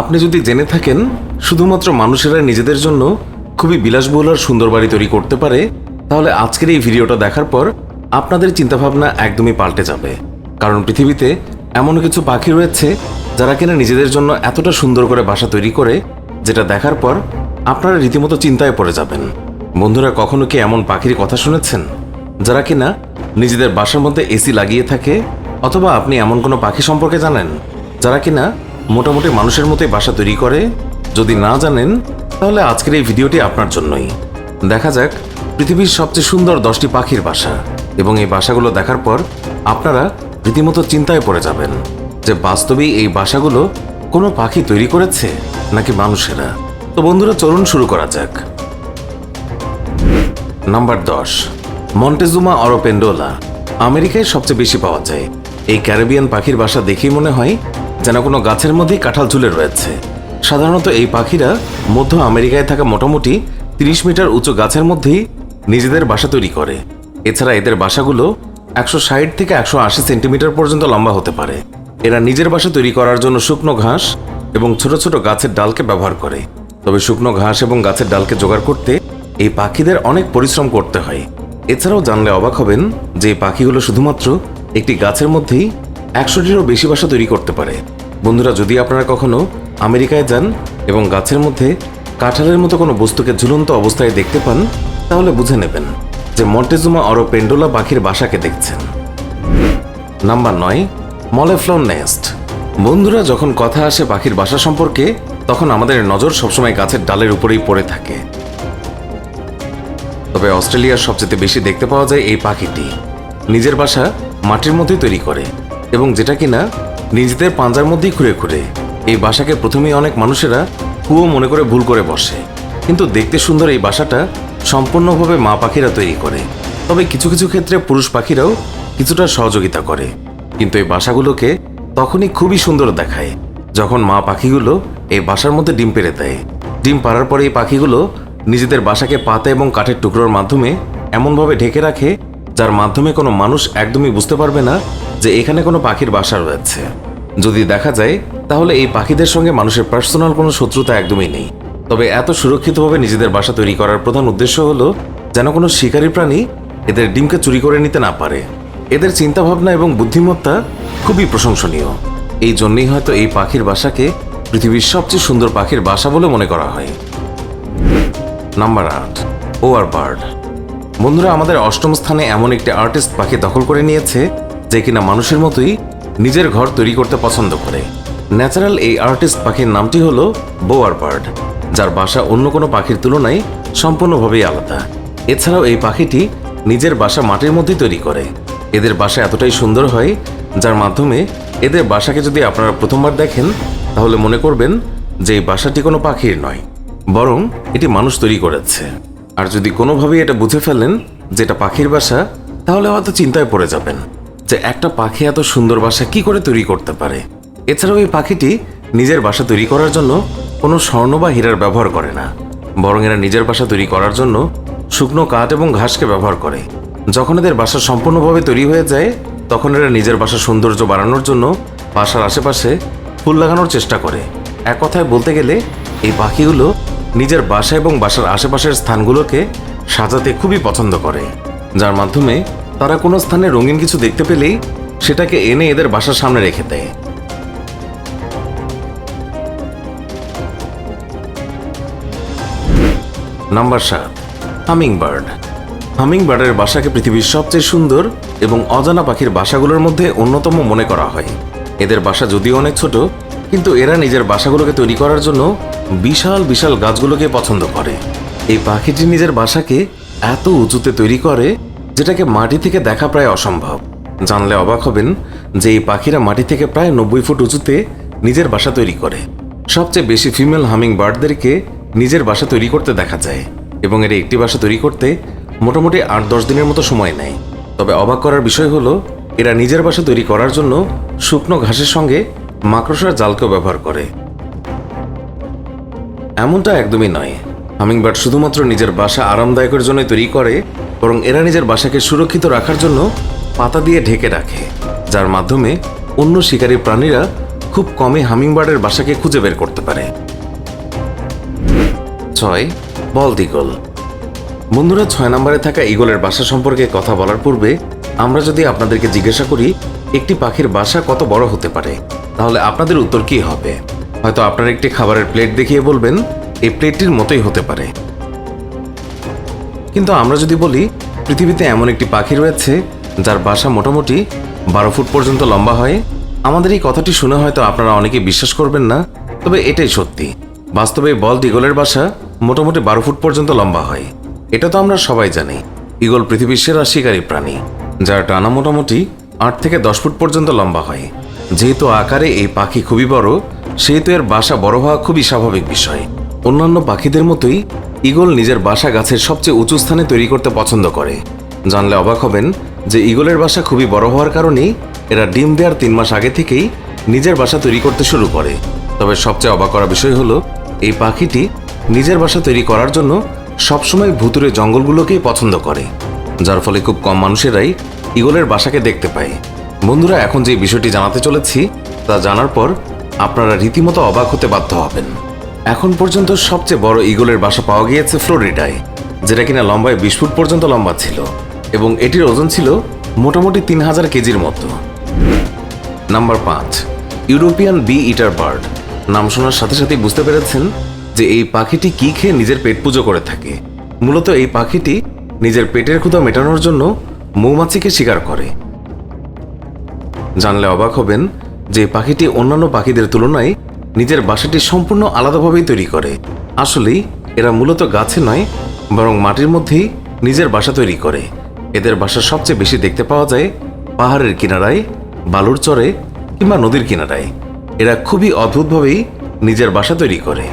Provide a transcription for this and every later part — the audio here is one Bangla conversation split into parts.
আপনি যদি জেনে থাকেন, শুধুমাত্র মানুষেরা নিজেদের জন্য খুবই বিলাসবহুল আর সুন্দর বাড়ি তৈরি করতে পারে, তাহলে আজকের এই ভিডিওটা দেখার পর আপনাদের চিন্তাভাবনা একদমই পাল্টে যাবে। কারণ পৃথিবীতে এমন কিছু পাখি রয়েছে যারা কিনা নিজেদের জন্য এতটা সুন্দর করে বাসা তৈরি করে, যেটা দেখার পর আপনারা রীতিমতো চিন্তায় পড়ে যাবেন। বন্ধুরা, কখনো কি এমন পাখির কথা শুনেছেন? যারা কিনা নিজেদের বাসার মধ্যে এসি লাগিয়ে থাকে, অথবা আপনি এমন কোনো পাখি সম্পর্কে জানেন? যারা কিনা মোটামুটি মানুষের মতোই বাসা তৈরি করে। যদি না জানেন, তাহলে আজকের এই ভিডিওটি আপনার জন্যই। দেখা যাক, পৃথিবীর সবচেয়ে সুন্দর দশটি পাখির বাসা এবং এই বাসাগুলো দেখার পর আপনারা রীতিমতো চিন্তায় পড়ে যাবেন যে বাস্তবেই এই বাসাগুলো কোনো পাখি তৈরি করেছে নাকি মানুষেরা। তো বন্ধুরা, চলুন শুরু করা যাক। নাম্বার দশ, মন্টেজুমা অরোপেন্ডোলা। আমেরিকায় সবচেয়ে বেশি পাওয়া যায়। এই ক্যারিবিয়ান পাখির বাসা দেখেই মনে হয় যেন কোনো গাছের মধ্যেই কাঁঠাল ঝুলে রয়েছে। সাধারণত এই পাখিরা মধ্য আমেরিকায় থাকা মোটামুটি তিরিশ মিটার উঁচু গাছের মধ্যেই নিজেদের বাসা তৈরি করে। এছাড়া এদের বাসাগুলো একশো ষাট থেকে একশো আশি সেন্টিমিটার পর্যন্ত লম্বা হতে পারে। এরা নিজের বাসা তৈরি করার জন্য শুকনো ঘাস এবং ছোট ছোট গাছের ডালকে ব্যবহার করে। তবে শুকনো ঘাস এবং গাছের ডালকে জোগাড় করতে এই পাখিদের অনেক পরিশ্রম করতে হয়। এছাড়াও জানলে অবাক হবেন যে এই পাখিগুলো শুধুমাত্র একটি গাছের মধ্যেই একশোটিরও বেশি বাসা তৈরি করতে পারে। বন্ধুরা, যদি আপনারা কখনো আমেরিকায় যান এবং গাছের মধ্যে কাঁঠালের মতো কোনো বস্তুকে ঝুলন্ত অবস্থায় দেখতে পান, তাহলে বুঝে নেবেন যে মন্টেজুমা অরো পেন্ডোলা পাখির বাসাকে দেখছেন। নাম্বার নয় মলেফ্লন নেস্ট বন্ধুরা, যখন কথা আসে পাখির বাসা সম্পর্কে, তখন আমাদের নজর সবসময় গাছের ডালের উপরেই পড়ে থাকে। তবে অস্ট্রেলিয়ার সবচেয়ে বেশি দেখতে পাওয়া যায় এই পাখিটি। নিজের বাসা মাটির মধ্যেই তৈরি করে এবং যেটা কিনা নিজেদের পাঞ্জার মধ্যেই খুঁড়ে খুঁড়ে এই বাসাকে প্রথমেই অনেক মানুষেরা কুয়ো মনে করে ভুল করে বসে। কিন্তু দেখতে সুন্দর এই বাসাটা সম্পূর্ণভাবে মা পাখিরা তৈরি করে। তবে কিছু কিছু ক্ষেত্রে পুরুষ পাখিরাও কিছুটা সহযোগিতা করে। কিন্তু এই বাসাগুলোকে তখনই খুবই সুন্দর দেখায়, যখন মা পাখিগুলো এই বাসার মধ্যে ডিম পেড়ে দেয়। ডিম পাড়ার পরে এই পাখিগুলো নিজেদের বাসাকে পাতা এবং কাঠের টুকরোর মাধ্যমে এমনভাবে ঢেকে রাখে যার মাধ্যমে কোনো মানুষ একদমই বুঝতে পারবে না যে এখানে কোনো পাখির বাসা রয়েছে। যদি দেখা যায়, তাহলে এই পাখিদের সঙ্গে মানুষের পার্সোনাল কোনো শত্রুতা একদমই নেই। তবে এত সুরক্ষিতভাবে নিজেদের বাসা তৈরি করার প্রধান উদ্দেশ্য হলো যেন কোনো শিকারী প্রাণী এদের ডিমকে চুরি করে নিতে না পারে। এদের চিন্তাভাবনা এবং বুদ্ধিমত্তা খুবই প্রশংসনীয়। এই জন্যই হয়তো এই পাখির বাসাকে পৃথিবীর সবচেয়ে সুন্দর পাখির বাসা বলে মনে করা হয়। নাম্বার আট ওয়ার বার্ড বন্ধুরা, আমাদের অষ্টম স্থানে এমন একটি আর্টিস্ট পাখি দখল করে নিয়েছে যে কিনা মানুষের মতোই নিজের ঘর তৈরি করতে পছন্দ করে। ন্যাচারাল এই আর্টিস্ট পাখির নামটি হলো বোয়ার বার্ড যার বাসা অন্য কোনো পাখির তুলনায় সম্পূর্ণভাবেই আলাদা। এছাড়াও এই পাখিটি নিজের বাসা মাটির মধ্যেই তৈরি করে। এদের বাসা এতটাই সুন্দর হয়, যার মাধ্যমে এদের বাসাকে যদি আপনারা প্রথমবার দেখেন, তাহলে মনে করবেন যে এই বাসাটি কোনো পাখির নয়, বরং এটি মানুষ তৈরি করেছে। আর যদি কোনোভাবেই এটা বুঝে ফেলেন যে এটা পাখির বাসা, তাহলে হয়তো চিন্তায় পড়ে যাবেন যে একটা পাখি এত সুন্দর বাসা কি করে তৈরি করতে পারে। এছাড়াও এই পাখিটি নিজের বাসা তৈরি করার জন্য কোনো স্বর্ণ বা হীরার ব্যবহার করে না। বরং এরা নিজের বাসা তৈরি করার জন্য শুকনো কাঠ এবং ঘাসকে ব্যবহার করে। যখন এদের বাসা সম্পূর্ণভাবে তৈরি হয়ে যায়, তখন এরা নিজের বাসার সৌন্দর্য বাড়ানোর জন্য বাসার আশেপাশে ফুল লাগানোর চেষ্টা করে। এক কথায় বলতে গেলে, এই পাখিগুলো নিজের বাসা এবং বাসার আশেপাশের স্থানগুলোকে সাজাতে খুবই পছন্দ করে। যার মাধ্যমে তারা কোনো স্থানে রঙিন কিছু দেখতে পেলেই সেটাকে এনে এদের বাসার সামনে রেখে দেয়। নাম্বার সাত হামিং বার্ড হামিং বার্ডের বাসাকে পৃথিবীর সবচেয়ে সুন্দর এবং অজানা পাখির বাসাগুলোর মধ্যে অন্যতম মনে করা হয়। এদের বাসা যদিও অনেক ছোট, কিন্তু এরা নিজের বাসাগুলোকে তৈরি করার জন্য বিশাল বিশাল গাছগুলোকে পছন্দ করে। এই পাখিটি নিজের বাসাকে এত উঁচুতে তৈরি করে যেটাকে মাটি থেকে দেখা প্রায় অসম্ভব। জানলে অবাক হবেন যে এই পাখিরা মাটি থেকে প্রায় নব্বই ফুট উঁচুতে নিজের বাসা তৈরি করে। সবচেয়ে বেশি ফিমেল হামিং বার্ডদেরকে নিজের বাসা তৈরি করতে দেখা যায় এবং এর একটি বাসা তৈরি করতে মোটামুটি আট, দশ দিনের মতো সময় নেয়। তবে অবাক করার বিষয় হলো, এরা নিজের বাসা তৈরি করার জন্য শুকনো ঘাসের সঙ্গে মাকড়সার জালকেও ব্যবহার করে। এমনটা একদমই নয়। হামিংবার্ড শুধুমাত্র নিজের বাসা আরামদায়কের জন্য তৈরি করে, বরং এরা নিজের বাসাকে সুরক্ষিত রাখার জন্য পাতা দিয়ে ঢেকে রাখে, যার মাধ্যমে অন্য শিকারী প্রাণীরা খুব কমই হামিংবার্ডের বাসাকে খুঁজে বের করতে পারে। ছয় বলদ ইগল বন্ধুরা, ছয় নম্বরে থাকা ইগলের বাসা সম্পর্কে কথা বলার পূর্বে আমরা যদি আপনাদেরকে জিজ্ঞাসা করি, একটি পাখির বাসা কত বড় হতে পারে, তাহলে আপনাদের উত্তর কি হবে? হয়তো আপনার একটি খাবারের প্লেট দেখিয়ে বলবেন, এই প্লেটটির মতোই হতে পারে। কিন্তু আমরা যদি বলি, পৃথিবীতে এমন একটি পাখি রয়েছে, যার বাসা মোটামুটি বারো ফুট পর্যন্ত লম্বা হয়। আমাদের এই কথাটি শুনে হয়তো আপনারা অনেকে বিশ্বাস করবেন না, তবে এটাই সত্যি। বাস্তবে বল ইগলের বাসা মোটামুটি বারো ফুট পর্যন্ত লম্বা হয়। এটা তো আমরা সবাই জানি ইগল পৃথিবীর সেরা শিকারী প্রাণী, যার টানা মোটামুটি আট থেকে দশ ফুট পর্যন্ত লম্বা হয়। যেহেতু আকারে এই পাখি খুবই বড়, সেহেতু এর বাসা বড় হওয়া খুবই স্বাভাবিক বিষয়। অন্যান্য পাখিদের মতোই ইগল নিজের বাসা গাছের সবচেয়ে উঁচু স্থানে তৈরি করতে পছন্দ করে। জানলে অবাক হবেন যে ইগলের বাসা খুবই বড় হওয়ার কারণেই এরা ডিম দেওয়ার তিন মাস আগে থেকেই নিজের বাসা তৈরি করতে শুরু করে। তবে সবচেয়ে অবাক করা বিষয় হলো, এই পাখিটি নিজের বাসা তৈরি করার জন্য সবসময় ভুতুরে জঙ্গলগুলোকেই পছন্দ করে, যার ফলে খুব কম মানুষেরাই ইগলের বাসাকে দেখতে পায়। বন্ধুরা, এখন যে বিষয়টি জানাতে চলেছি, তা জানার পর আপনারা রীতিমতো অবাক হতে বাধ্য হবেন। এখন পর্যন্ত সবচেয়ে বড় ইগলের বাসা পাওয়া গিয়েছে ফ্লোরিডায়, যেটা কিনা লম্বায় বিশ ফুট পর্যন্ত লম্বা ছিল, এবং এটির ওজন ছিল মোটামুটি তিন হাজার কেজির মতো। নাম্বার পাঁচ, ইউরোপিয়ান বি ইটার বার্ড। নাম শোনার সাথে সাথে বুঝতে পেরেছেন যে এই পাখিটি কি খেয়ে নিজের পেট পুজো করে থাকে। মূলত এই পাখিটি নিজের পেটের ক্ষুধা মেটানোর জন্য মৌমাছিকে শিকার করে। জানলে অবাক হবেন যে পাখিটি অন্যান্য পাখিদের তুলনায় নিজের বাসাটি সম্পূর্ণ আলাদাভাবেই তৈরি করে। আসলেই, এরা মূলত গাছে নয়, বরং মাটির মধ্যেই নিজের বাসা তৈরি করে। এদের বাসা সবচেয়ে বেশি দেখতে পাওয়া যায় পাহাড়ের কিনারায়, বালুর চরে কিংবা নদীর কিনারায়। এরা খুবই অদ্ভুতভাবেই নিজের বাসা তৈরি করে।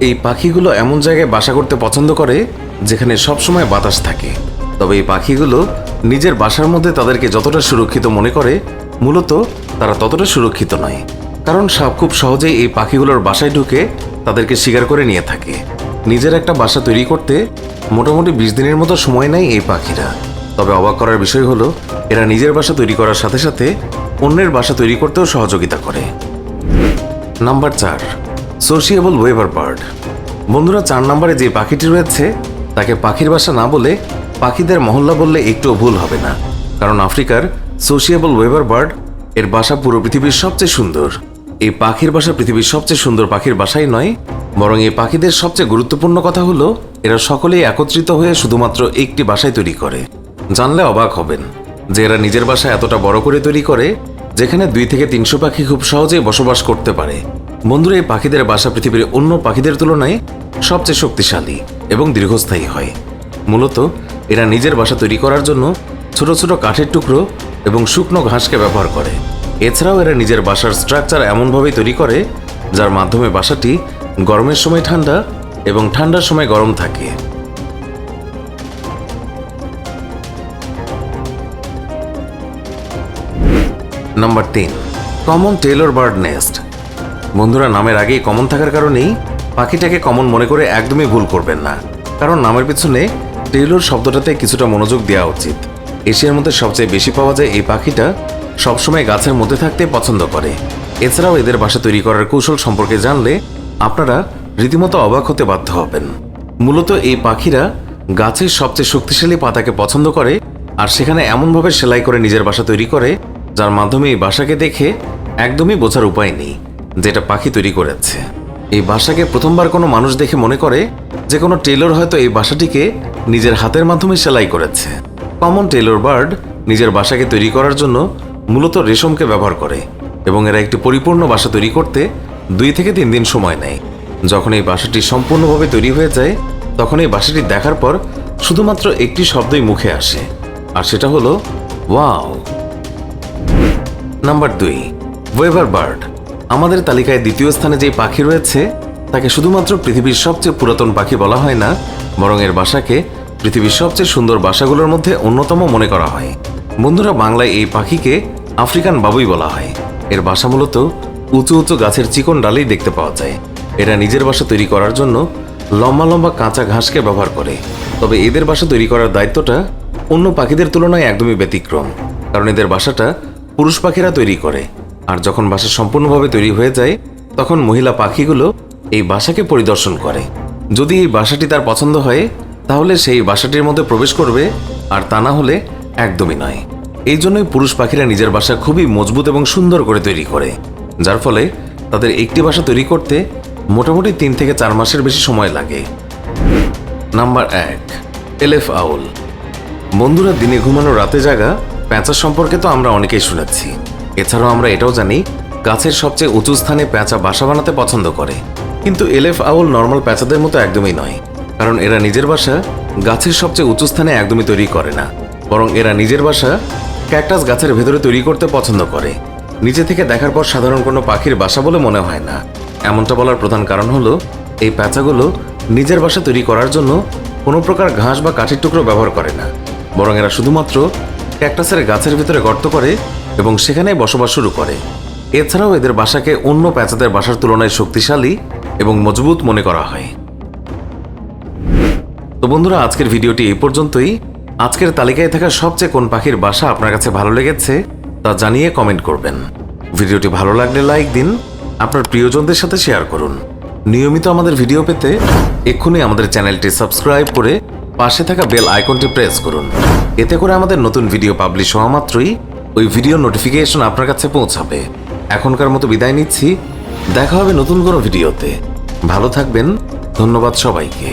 এই পাখিগুলো এমন জায়গায় বাসা করতে পছন্দ করে যেখানে সবসময় বাতাস থাকে। তবে এই পাখিগুলো নিজের বাসার মধ্যে তাদেরকে যতটা সুরক্ষিত মনে করে মূলত তারা ততটা সুরক্ষিত নয়, কারণ সাপ খুব সহজেই এই পাখিগুলোর বাসায় ঢুকে তাদেরকে শিকার করে নিয়ে থাকে। নিজের একটা বাসা তৈরি করতে মোটামুটি বিশ দিনের মতো সময় নেয় এই পাখিরা। তবে অবাক করার বিষয় হলো, এরা নিজের বাসা তৈরি করার সাথে সাথে অন্যের বাসা তৈরি করতেও সহযোগিতা করে। নাম্বার চার সোশিয়েবল ওয়েভার বার্ড বন্ধুরা, চার নম্বরে যে পাখিটি রয়েছে, তাকে পাখির বাসা না বলে পাখিদের মহল্লা বললে একটুও ভুল হবে না। কারণ আফ্রিকার সোশিয়েবল ওয়েভার বার্ড এর বাসা পুরো পৃথিবীর সবচেয়ে সুন্দর। এই পাখির বাসা পৃথিবীর সবচেয়ে সুন্দর পাখির বাসাই নয়, বরং এই পাখিদের সবচেয়ে গুরুত্বপূর্ণ কথা হলো, এরা সকলেই একত্রিত হয়ে শুধুমাত্র একটি বাসায় তৈরি করে। জানলে অবাক হবেন যে এরা নিজের বাসা এতটা বড় করে তৈরি করে, যেখানে দুই থেকে তিনশো পাখি খুব সহজেই বসবাস করতে পারে। বন্ধুরা, এই পাখিদের বাসা পৃথিবীর অন্য পাখিদের তুলনায় সবচেয়ে শক্তিশালী এবং দীর্ঘস্থায়ী হয়। মূলত, এরা নিজের বাসা তৈরি করার জন্য ছোট ছোট কাঠের টুকরো এবং শুকনো ঘাসকে ব্যবহার করে। এছাড়াও এরা নিজের বাসার স্ট্রাকচার এমনভাবেই তৈরি করে, যার মাধ্যমে বাসাটি গরমের সময় ঠান্ডা এবং ঠান্ডার সময় গরম থাকে। নাম্বার তিন, কমন টেলর বার্ড নেস্ট। বন্ধুরা, নামের আগেই কমন থাকার কারণেই পাখিটাকে কমন মনে করে একদমই ভুল করবেন না। কারণ নামের পিছনে টেলর শব্দটাতে কিছুটা মনোযোগ দেওয়া উচিত। এশিয়ার মধ্যে সবচেয়ে বেশি পাওয়া যায় এই পাখিটা সবসময় গাছের মধ্যে থাকতে পছন্দ করে। এছাড়াও এদের বাসা তৈরি করার কৌশল সম্পর্কে জানলে আপনারা রীতিমতো অবাক হতে বাধ্য হবেন। মূলত এই পাখিরা গাছের সবচেয়ে শক্তিশালী পাতাকে পছন্দ করে আর সেখানে এমনভাবে সেলাই করে নিজের বাসা তৈরি করে, যার মাধ্যমে এই বাসাকে দেখে একদমই বোঝার উপায় নেই যেটা পাখি তৈরি করেছে। এই বাসাকে প্রথমবার কোনো মানুষ দেখে মনে করে যে কোনো টেলর হয়তো এই বাসাটিকে নিজের হাতের মাধ্যমে সেলাই করেছে। কমন টেলর বার্ড নিজের বাসাকে তৈরি করার জন্য মূলত রেশমকে ব্যবহার করে এবং এরা একটি পরিপূর্ণ বাসা তৈরি করতে দুই থেকে তিন দিন সময় নেয়। যখন এই বাসাটি সম্পূর্ণভাবে তৈরি হয়ে যায়, তখন এই বাসাটি দেখার পর শুধুমাত্র একটি শব্দই মুখে আসে, আর সেটা হলো, ওয়াও। নাম্বার দুই, ওয়েভার বার্ড। আমাদের তালিকায় দ্বিতীয় স্থানে যে পাখি রয়েছে, তাকে শুধুমাত্র পৃথিবীর সবচেয়ে পুরাতন পাখি বলা হয় না, বরং এর বাসাকে পৃথিবীর সবচেয়ে সুন্দর বাসাগুলোর মধ্যে অন্যতম মনে করা হয়। বন্ধুরা, বাংলায় এই পাখিকে আফ্রিকান বাবুই বলা হয়। এর বাসা মূলত উঁচু উঁচু গাছের চিকন ডালেই দেখতে পাওয়া যায়। এরা নিজের বাসা তৈরি করার জন্য লম্বা লম্বা কাঁচা ঘাসকে ব্যবহার করে। তবে এদের বাসা তৈরি করার দায়িত্বটা অন্য পাখিদের তুলনায় একদমই ব্যতিক্রম। কারণ এদের বাসাটা পুরুষ পাখিরা তৈরি করে। আর যখন বাসা সম্পূর্ণভাবে তৈরি হয়ে যায়, তখন মহিলা পাখিগুলো এই বাসাকে পরিদর্শন করে। যদি এই বাসাটি তার পছন্দ হয় তাহলে সেই বাসাটির মধ্যে প্রবেশ করবে, আর তা না হলে একদমই নয়। এই জন্যই পুরুষ পাখিরা নিজের বাসা খুবই মজবুত এবং সুন্দর করে তৈরি করে, যার ফলে তাদের একটি বাসা তৈরি করতে মোটামুটি তিন থেকে চার মাসের বেশি সময় লাগে। নাম্বার এক, এলেফ আউল। বন্ধুরা, দিনে ঘুমানো রাতে জাগা পেঁচা সম্পর্কে তো আমরা অনেকেই শুনেছি। এছাড়াও আমরা এটাও জানি, গাছের সবচেয়ে উঁচু স্থানে প্যাঁচা বাসা বানাতে পছন্দ করে। কিন্তু এলেফ আউল নর্মাল প্যাঁচাদের মতো একদমই নয়। কারণ এরা নিজের বাসা গাছের সবচেয়ে উঁচু স্থানে একদমই তৈরি করে না। বরং এরা নিজের বাসা ক্যাকটাস গাছের ভেতরে তৈরি করতে পছন্দ করে। নিচে থেকে দেখার পর সাধারণ কোনো পাখির বাসা বলে মনে হয় না। এমনটা বলার প্রধান কারণ হলো, এই প্যাঁচাগুলো নিজের বাসা তৈরি করার জন্য কোনো প্রকার ঘাস বা কাঠের টুকরো ব্যবহার করে না। বরং এরা শুধুমাত্র ক্যাকটাসের গাছের ভিতরে গর্ত করে এবং সেখানে বসবাস শুরু করে। এছাড়াও এদের বাসাকে অন্য প্যাঁচাদের বাসার তুলনায় শক্তিশালী এবং মজবুত মনে করা হয়। তো বন্ধুরা, আজকের ভিডিওটি এই পর্যন্তই। আজকের তালিকায় থাকা সবচেয়ে কোন পাখির বাসা আপনার কাছে ভালো লেগেছে তা জানিয়ে কমেন্ট করবেন। ভিডিওটি ভালো লাগলে লাইক দিন, আপনার প্রিয়জনদের সাথে শেয়ার করুন। নিয়মিত আমাদের ভিডিও পেতে এক্ষুনি আমাদের চ্যানেলটি সাবস্ক্রাইব করে পাশে থাকা বেল আইকনটি প্রেস করুন। এতে করে আমাদের নতুন ভিডিও পাবলিশ হওয়া মাত্রই ওই ভিডিও নোটিফিকেশন আপনার কাছে পৌঁছাবে। এখনকার মতো বিদায় নিচ্ছি। দেখা হবে নতুন কোনো ভিডিওতে। ভালো থাকবেন। ধন্যবাদ সবাইকে।